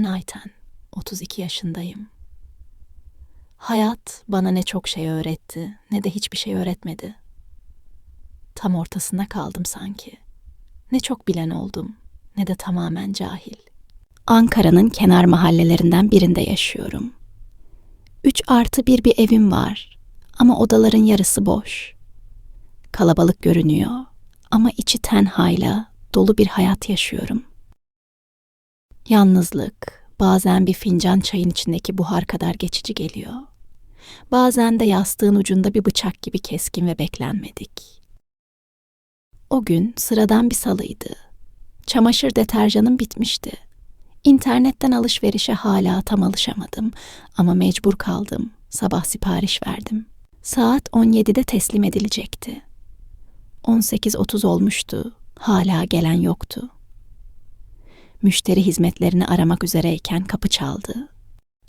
Ben Ayten, 32 yaşındayım. Hayat bana ne çok şey öğretti, ne de hiçbir şey öğretmedi. Tam ortasında kaldım sanki. Ne çok bilen oldum, ne de tamamen cahil. Ankara'nın kenar mahallelerinden birinde yaşıyorum. Üç artı bir bir evim var ama odaların yarısı boş. Kalabalık görünüyor ama içi tenhayla dolu bir hayat yaşıyorum. Yalnızlık bazen bir fincan çayın içindeki buhar kadar geçici geliyor. Bazen de yastığın ucunda bir bıçak gibi keskin ve beklenmedik. O gün sıradan bir salıydı. Çamaşır deterjanım bitmişti. İnternetten alışverişe hala tam alışamadım ama mecbur kaldım. Sabah sipariş verdim. Saat 17'de teslim edilecekti. 18.30 olmuştu. Hala gelen yoktu. Müşteri hizmetlerini aramak üzereyken kapı çaldı.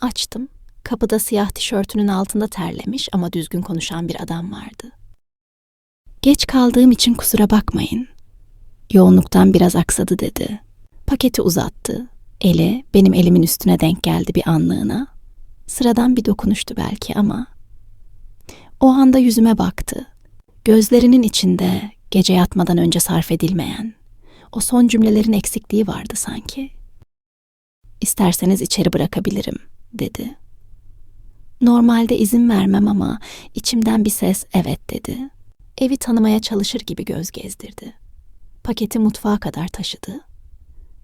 Açtım. Kapıda siyah tişörtünün altında terlemiş ama düzgün konuşan bir adam vardı. Geç kaldığım için kusura bakmayın. Yoğunluktan biraz aksadı dedi. Paketi uzattı. Eli benim elimin üstüne denk geldi bir anlığına. Sıradan bir dokunuştu belki ama. O anda yüzüme baktı. Gözlerinin içinde gece yatmadan önce sarf edilmeyen, o son cümlelerin eksikliği vardı sanki. İsterseniz içeri bırakabilirim, dedi. Normalde izin vermem ama içimden bir ses evet dedi. Evi tanımaya çalışır gibi göz gezdirdi. Paketi mutfağa kadar taşıdı.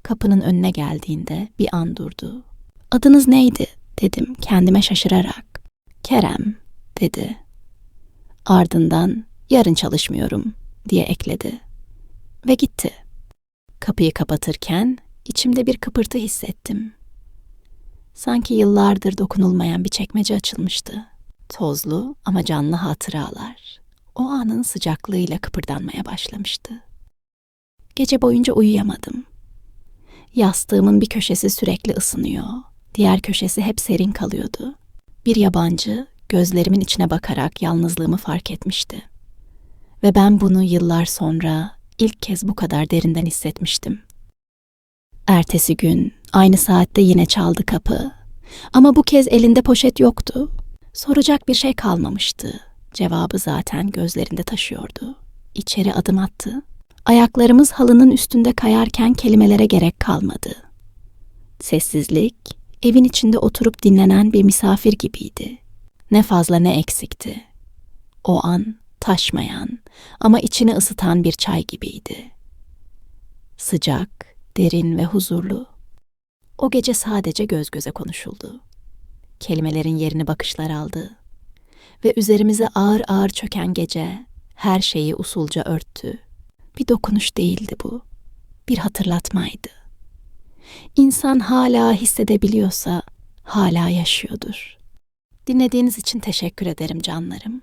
Kapının önüne geldiğinde bir an durdu. Adınız neydi? dedim kendime şaşırarak. Kerem, dedi. Ardından yarın çalışmıyorum diye ekledi. Ve gitti. Kapıyı kapatırken içimde bir kıpırtı hissettim. Sanki yıllardır dokunulmayan bir çekmece açılmıştı. Tozlu ama canlı hatıralar. O anın sıcaklığıyla kıpırdanmaya başlamıştı. Gece boyunca uyuyamadım. Yastığımın bir köşesi sürekli ısınıyor, diğer köşesi hep serin kalıyordu. Bir yabancı gözlerimin içine bakarak yalnızlığımı fark etmişti. Ve ben bunu yıllar sonra ilk kez bu kadar derinden hissetmiştim. Ertesi gün aynı saatte yine çaldı kapı. Ama bu kez elinde poşet yoktu. Soracak bir şey kalmamıştı. Cevabı zaten gözlerinde taşıyordu. İçeri adım attı. Ayaklarımız halının üstünde kayarken kelimelere gerek kalmadı. Sessizlik, evin içinde oturup dinlenen bir misafir gibiydi. Ne fazla ne eksikti. O an taşmayan ama içini ısıtan bir çay gibiydi. Sıcak, derin ve huzurlu. O gece sadece göz göze konuşuldu. Kelimelerin yerini bakışlar aldı. Ve üzerimize ağır ağır çöken gece her şeyi usulca örttü. Bir dokunuş değildi bu. Bir hatırlatmaydı. İnsan hala hissedebiliyorsa hala yaşıyordur. Dinlediğiniz için teşekkür ederim canlarım.